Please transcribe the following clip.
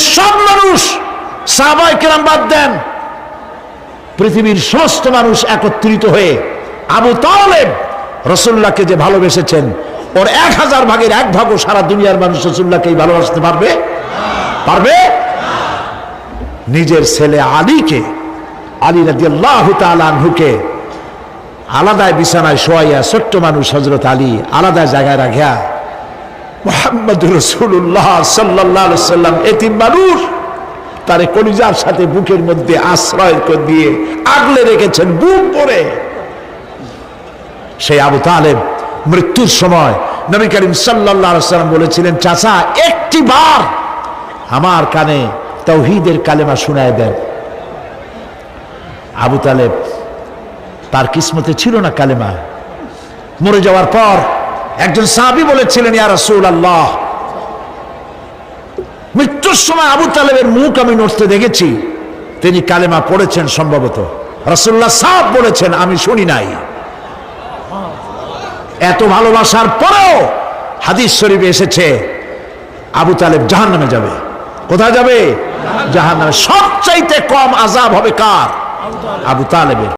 পৃথিবীর সব মানুষ সাহাবাই কেরাম বাদ দেন। পৃথিবীর সমস্ত মানুষ একত্রিত হয়ে আবু তালেব রসুল্লাহকে যে ভালোবেসেছেন, ওর এক হাজার ভাগের এক ভাগও সারা দুনিয়ার মানুষ রসুল্লাহকেই ভালোবাসতে পারবে? পারবে? নিজের ছেলে আলীকে, আলী রাজি আল্লাহ আনহুকে আলাদায় বিছানায় শোয়াইয়া ছোট্ট মানুষ হজরত আলী আলাদা জায়গায় রাখিয়া মোহাম্মদ রসুল্লাহ সাল্লাহ সাল্লাম এতিম মানুষ। তারে কলিজার সাথে বুকের মধ্যে আশ্রয় করে দিয়ে আগলে রেখেছেন বুক করে। সেই আবু তালেব মৃত্যুর সময় নবী করিম সাল্লাম বলেছিলেন, চাচা, একটি বার আমার কানে তৌহিদের কালেমা শুনায় দেন। আবু তালেব তার কিসমতে ছিল না কালেমা। মরে যাওয়ার পর একজন সাহাবি বলেছিলেন, ইয়া রাসূল আল্লাহ মৃত্যুর সময় আবু তালেবের মুখ আমি নড়তে দেখেছি। তিনি কালেমা পড়েছেন সম্ভবত। রাসূলুল্লাহ সাহেব বলেছেন, আমি শুনি নাই। এত ভালোবাসার পরেও হাদিস শরীফে এসেছে, আবু তালেব জাহান নামে যাবে। কোথায় যাবে? জাহান নামে সবচাইতে কম আজাব হবে কার? আবু তালেবের।